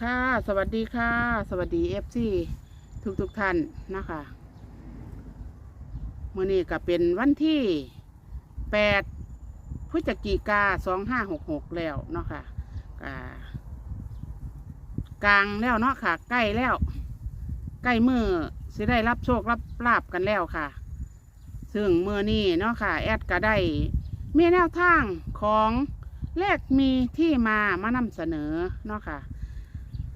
ค่ะ สวัสดีค่ะ สวัสดีเอฟซีทุกทุกๆท่านนะคะมื่อนี้ก็เป็นวันที่แปดพฤศจิกาสองห้าหกหกแล้วเนาะค่ะกลางแล้วเนาะค่ะ ใกล้แล้ว ใกล้มือสิได้รับโชครับลาบกันแล้วค่ะ ซึ่งมือนี้เนาะค่ะ แอดก็ได้มีแนวทางของเลขมีที่มามานำเสนอเนาะค่ะ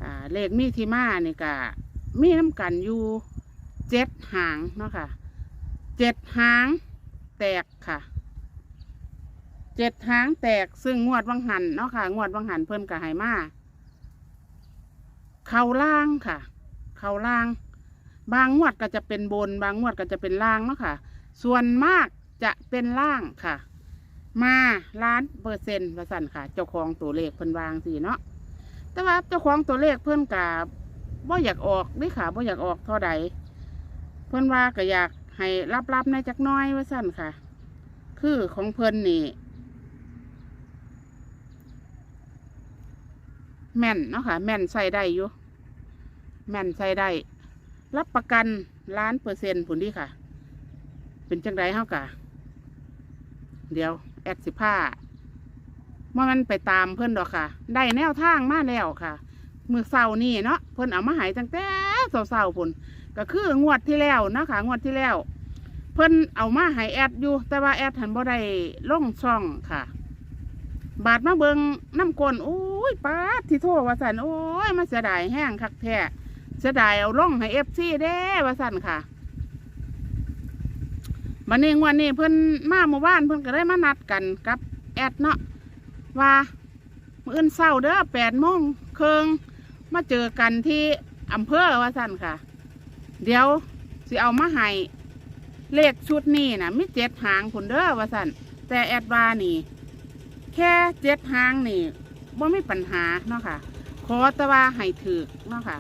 อ่าเลขมีที่มานี่ก็มีน้ำกันอยู่เจ็ดหางเนาะค่ะเจ็ดหางแตกค่ะเจ็ดหางแตกซึ่งงวดวังหันเนาะค่ะ งวดวังหันเพิ่นกับไหมาเข่าล่างค่ะ เข่าล่าง บางงวดก็จะเป็นบน บางงวดก็จะเป็นล่างเนาะค่ะ ส่วนมากจะเป็นล่างค่ะ มาล้านเปอร์เซ็นต์ประสันค่ะ เจ้าของตัวเลขเพิ่นวางสิเนาะ แต่ว่าเจ้าของตัวเลขเพื่อนกาบ่อยากออกนี่ค่ะบ่อยากออกเท่าใด เพื่อนว่าก็อยากให้รับๆในจักน้อยว่าสั่นค่ะ คือของเพื่อนนี่แม่นเนาะค่ะ แม่นใส่ได้อยู่ แม่นใส่ได้ รับประกันล้านเปอร์เซ็นต์ผุนดีค่ะ เป็นจังไดเฮากะ เดี๋ยว แอดสิผ้า ว่ามันไปตามเพิ่นดอกค่ะ ได้แนวทางมาแล้วค่ะมือเศร้านี่เนาะเพิ่นเอามาหายตั้งแต่เศร้าๆพุ่นก็คืองวดที่แล้วนะคะงวดที่แล้ว เพิ่นเอามาหายแอดอยู่ แต่ว่าแอดหันบ่ได้ลงช่องค่ะ บาดมาเบิงน้ำกลนโอ้ยป้าดที่โทษว่าสันโอ้ยมาเสียดายแห้งคักแท้เสียดายเอาลงให้เอฟซีเด้ว่าสันค่ะมันนี้งวันนี้เพิ่นมาเมื่อวานเพิ่นก็ได้มานัดกันกับแอดเนาะ ว่ามื่อเศร้าเด้อแปดโมงครึ่งมาเจอกันที่อำเภอว่าสั่นค่ะ เดี๋ยวสิเอามาให้เลขชุดนี้นะมีเจ็ดหางผลเด้อว่าสั่นแต่แอดวานี่ แค่เจ็ดหางนี่ว่าไม่ปัญหาเนาะค่ะ ขอแต่ว่าให้ถือเนาะค่ะ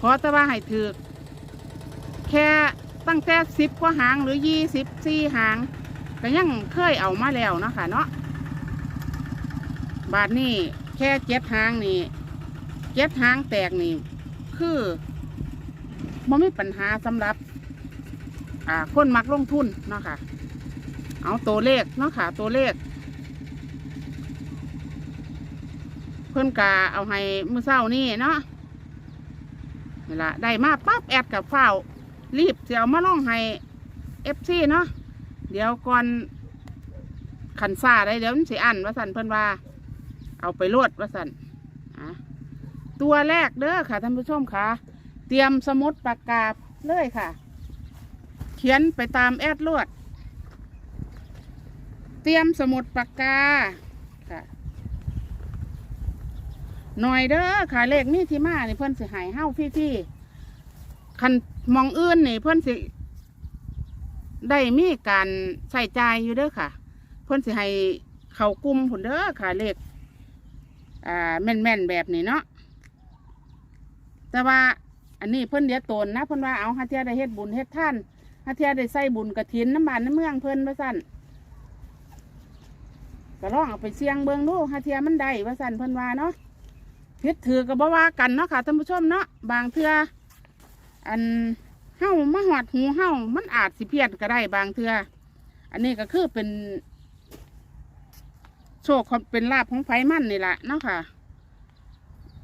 ขอแต่ว่าให้ถือแค่ตั้งแต่สิบกว่าหางหรือยี่สิบสี่หางก็ยังเคยเอามาแล้วเนาะค่ะเนาะ บาทนี่แค่เจ็ดหางนี่เจ็ดหางแตกนี่ คือมันไม่ปัญหาสำหรับ อ่าคนมักลงทุนเนาะค่ะ เอาตัวเลขเนาะค่ะ ตัวเลข เพื่อนกาเอาให้มือเศร้านี่เนาะนี่ละได้มาปั๊บแอดกับเฝ้า รีบเสียวมาล่องให้เอฟซีเนาะเดี๋ยวก่อนขันซาได้เดี๋ยวมันสิอันว่าสันเพื่อนว่า เอาไปรวดว่าสันอะตัวแรกเด้อค่ะท่านผู้ชมค่ะ เตรียมสมุดปากกาเลยค่ะ เขียนไปตามแอดลวดเตรียมสมุดปากกาค่ะหน่อยเด้อค่ะเลขนี่ที่มานี่เพิ่อนสิหายเฮ้าพี่ที่คันมองอื่นนี่เพิ่อนสิได้มีการใส่ใจอยู่เด้อค่ะ เพิ่อนสิให้เขากลุ่มผุนเด้อค่ะเลข อ่าแม่นแม่นๆแบบนี้เนาะแต่ว่าอันนี้เพิ่นเดียวตนนะเพิ่นว่าเอาฮาเทียได้เฮ็ดบุญเฮ็ดท่านฮาเทียได้ใส่บุญกระถินน้ำบานน้ำเมืองเพิ่นว่าสั่นก็ลองเอาไปเสี่ยงเบิ่งดูฮาเทียมันได้ว่าสั่นเพิ่นว่าเนาะพิดถือก็บ่ว่ากันเนาะค่ะท่านผู้ชมเนาะบางเทืออันเฮามาหอดหูเฮามันอาจสิเพี้ยนก็ได้บางเทืออันนี้ก็คือเป็น โชคความเป็นลาบของไฟมั่นนี่แหละเนาะค่ะ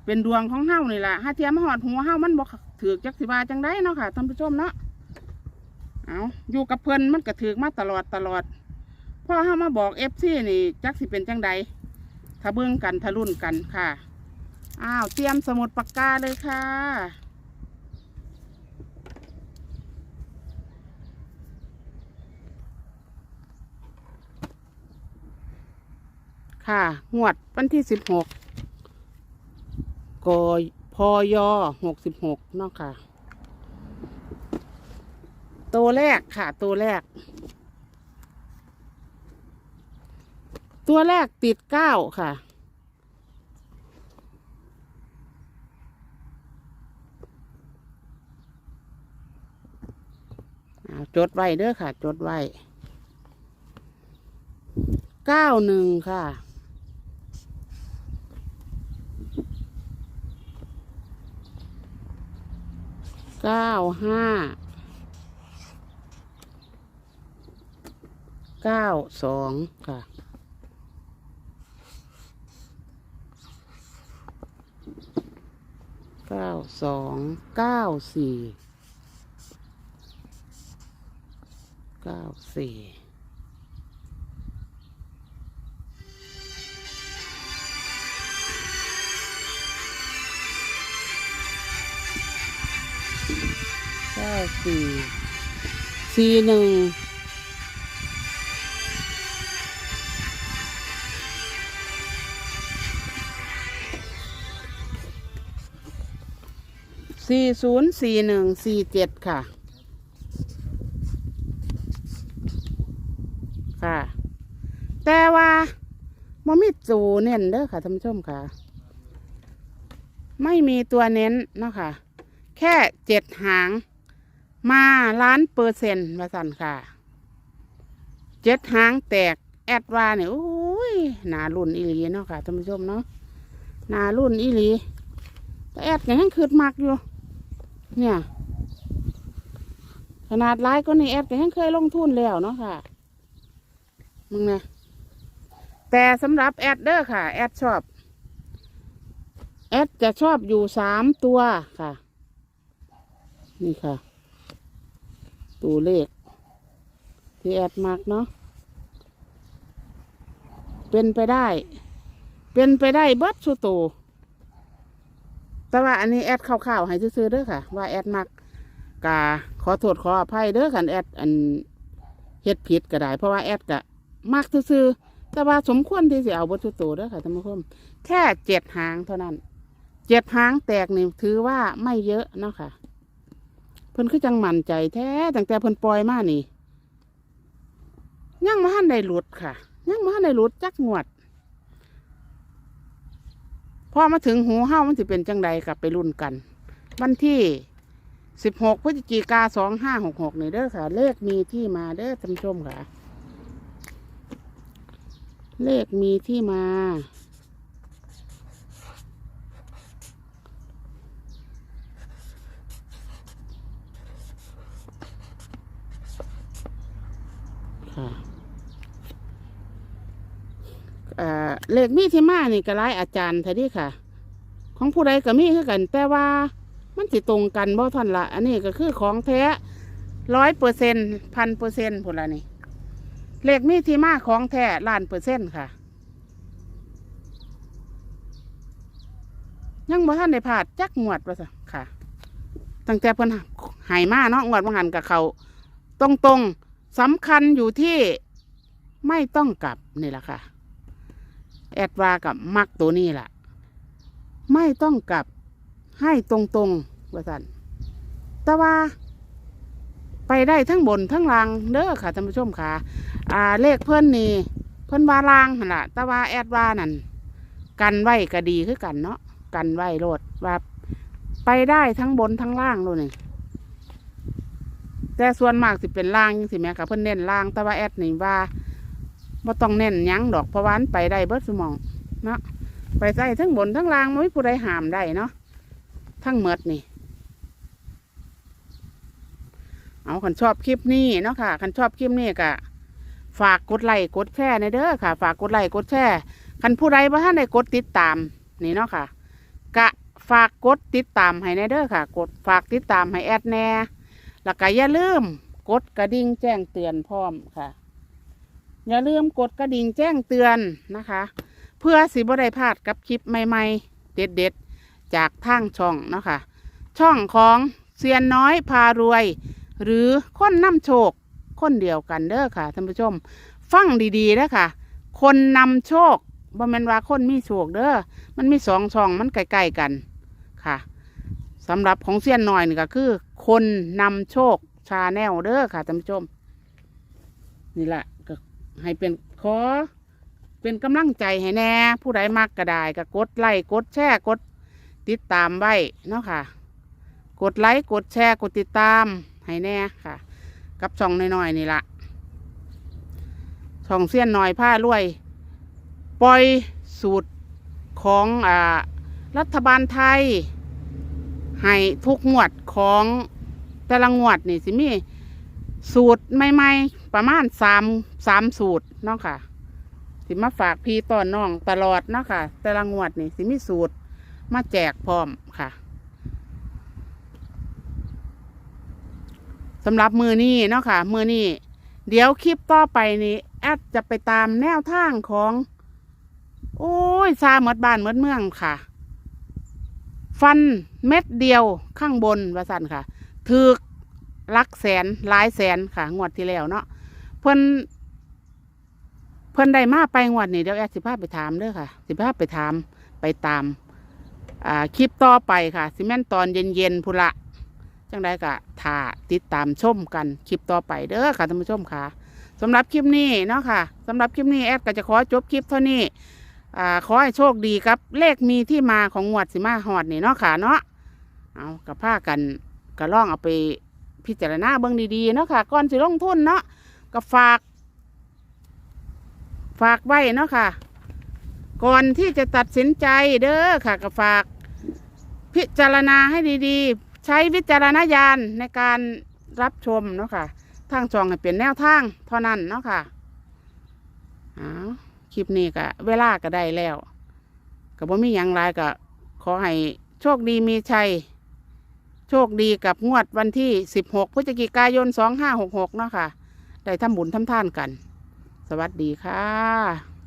เป็นดวงของเฮานี่แหละถ้าเทียมมาหอดหัวเฮามันบอกถือจักสิบาจังได้เนาะค่ะท่านผู้ชมเนาะเอาอยู่กับเพิ่นมันก็ถือมาตลอดตลอดพ่อเฮามาบอกเอฟซีนี่จักสิเป็นจังใดถ้าเบิ่งกันทะลุ่นกันค่ะอ้าวเตรียมสมุดปากกาเลยค่ะ ค่ะ งวดวันที่สิบหกกพยหกสิบหกเนาะค่ะ ตัวแรกค่ะ ตัวแรก ตัวแรกติดเก้าค่ะ จดไว้เด้อค่ะ จดไว้เก้าหนึ่งค่ะ ก้าห้าเก้าสองค่ะเก้าสองเก้าสี่เก้าสี่ เก้าสี่สี่หนึ่งสี่ศูนย์สี่หนึ่งสี่เจ็ดค่ะ ค่ะ แต่ว่ามันมีจูเน้นเด้อค่ะท่านผู้ชมค่ะ ไม่มีตัวเน้นเนาะค่ะ แค่เจ็ดหาง มาล้านเปอร์เซ็นต์มาสั่นค่ะ เจ็ดหางแตกแอดว่าเนี่ยโอ้ยหนารุ่นอีหลีเนาะค่ะท่านผู้ชมเนาะหนารุ่นอีหลีแต่แอดยังคืดมักอยู่ เนี่ย ขนาดไลฟ์ก็นี่แอดยังเคยลงทุนแล้วเนาะค่ะ มึงนะแต่สำหรับแอดเด้อค่ะ แอดชอบ แอดจะชอบอยู่สามตัวค่ะ นี่ค่ะ ตัวเลข ที่แอดมักเนาะเป็นไปได้ เป็นไปได้เบิดสุโต แต่ว่าอันนี้แอดข่าวๆให้ซื้อๆเด้อค่ะ ว่าแอดมักกาขอโทษขออภัยเด้อคันแอดอันเฮ็ดผิดก็ได้ เพราะว่าแอดกะมักซื้อๆแต่ว่าสมควรที่จะเอาเบิดสุโตเด้อค่ะท่านผู้ชมแค่เจ็ดหางเท่านั้นเจ็ดหางแตกนี่ถือว่าไม่เยอะเนาะค่ะ พิ่นคือจังมั่นใจแท้ตั้งแต่เพิ่นปล่อยมานี่ยังมาหันได้หลุดค่ะยังมาหันได้หลุดจักงวดพอมาถึงหูเฮ้ามันสิเป็นจังใดกลับไปรุ่นกัน วันที่สิบหกพฤศจิกาสองห้าหกหกนี่เด้อค่ะ เลขมีที่มาเด้อท่านผู้ชมค่ะ เลขมีที่มา เลขมีที่มานี่ก็หลายอาจารย์ท่านี้ค่ะ ของผู้ใดก็มีคือกัน แต่ว่ามันสิตรงกันบ่ท่อนละอันนี้ก็คือของแท้ร้อยเปอร์เซ็นพันเปอร์เซ็นต์พุ่นละนี่เลขมีที่มาของแท้ล้านเปอร์เซ็นต์ค่ะ ยังบ่ท่านได้พลาจักงวดว่าซะค่ะ ตั้งแต่เพิ่นหายมาเนาะงวดบางหันกับเขาตรงๆสำคัญอยู่ที่ไม่ต้องกลับนี่แหละค่ะ แอดวากับมักตัวนี้แหละไม่ต้องกลับให้ตรงๆว่าสันแต่ว่า ไปได้ทั้งบนทั้งล่างเด้อค่ะท่านผู้ชมค่ะ อ่าเลขเพื่อนนี่เพื่อนว่าล่างหั่นละแต่ว่าแอดว่านั่นกันไว้ก็ดีคือกันเนาะกันไว้โลดว่าไปได้ทั้งบนทั้งล่างเลยนี่แต่ส่วนมากสิเป็นล่างสิแม่ค่ะเพิ่อนเน้นล่างแต่ว่าแอดนี่ว่า บ่ต้องเน้นยั้งดอกเพราะวามันไปได้เบิดสมองเนาะไปใส่ทั้งบนทั้งล่างไม่ผู้ใดห้ามได้เนาะทั้งเมดนี่ เอาคันชอบคลิปนี้เนาะค่ะคันชอบคลิปนี้ก็ฝากกดไลค์กดแชร์ในเด้อค่ะ ฝากกดไลค์กดแชร์คันผู้ใดบ่ทันได้กดติดตามนี่เนาะค่ะ กะฝากกดติดตามให้ในเด้อค่ะ กดฝากติดตามให้แอดแน่แล้วก็อย่าลืมกดกระดิ่งแจ้งเตือนพร้อมค่ะ อย่าลืมกดกระดิ่งแจ้งเตือนนะคะ เพื่อสิบ่ได้พลาดกับคลิปใหม่ๆ เด็ดๆ จากทางช่องเนาะคะช่องของเซียนน้อยพารวย หรือคนนำโชค คนเดียวกันเด้อค่ะท่านผู้ชม ฟังดีๆนะค่ะ คนนำโชคบ่แมนว่าคนมีโชคเด้อมันมีสองช่องมันใกล้ๆกันค่ะสำหรับของเซียนน่อยนี่ก็คือ คนนำโชคชาแนลเด้อค่ะท่านผู้ชม นี่แหละ ให้เป็นขอ เป็นกำลังใจให้แน่ ผู้ใดมักก็ได้ก็กดไลค์กดแชร์กดติดตามไว้เนาะค่ะ กดไลค์กดแชร์กดติดตามให้แน่ค่ะ กับช่องน้อยๆนี่ละช่องเสี้ยนหน่อยผ้ารวย ปล่อยสูตรของอ่ารัฐบาลไทย ให้ทุกหมวดของแต่ละงวดนี่สิมีสูตรใหม่ๆ ประมาณสามสามสูตรเนาะค่ะ สิมาฝากพี่ต้อนน้องตลอดเนาะค่ะ แต่ละงวดนี่สิมีสูตรมาแจกพร้อมค่ะสำหรับมือนี้เนาะค่ะ มือนี้เดี๋ยวคลิปต่อไปนี้แอดจะไปตามแนวทางของ โอ้ยซาหมดบ้านหมดเมืองค่ะ ฟันเม็ดเดียวข้างบนว่าสันค่ะถือลักแสนหลายแสนค่ะ งวดที่แล้วเนาะ พิ่นเพิ่นได้มาไปงวดนี้เดี๋ยวแอดสิพาไปถามเด้อค่ะ สิพาไปถามไปตาม อ่าคลิปต่อไปค่ะสิแม่นตอนเย็นๆพุละจังไดก็ถ่าติดตามชมกันคลิปต่อไปเด้อค่ะท่านผู้ชมค่ะสำหรับคลิปนี้เนาะค่ะสำหรับคลิปนี้แอดก็จะขอจบคลิปเท่านี้อ่าขอให้โชคดีครับ เลขมีที่มาของงวดสิมาหอดนี่เนาะค่ะเนาะเอากับผ้ากันก็ล่องเอาไปพิจารณาเบิ่งดีๆเนาะค่ะก่อนสิลงทุนเนาะ ก็ฝาก ฝากไว้เนาะค่ะ ก่อนที่จะตัดสินใจเด้อค่ะก็ฝาก พิจารณาให้ดีๆ ใช้วิจารณญาณในการรับชมเนาะค่ะทางจองให้เป็นแนวทางเท่านั้นเนาะค่ะเอาคลิปนี้ก็เวลาก็ได้แล้วก็บ่มีหยังไรก็ ขอให้โชคดีมีชัย โชคดีกับงวดวันที่ 16พฤศจิกายน 2566 เนาะค่ะ ได้ทำบุญทำท่านกัน สวัสดีค่ะ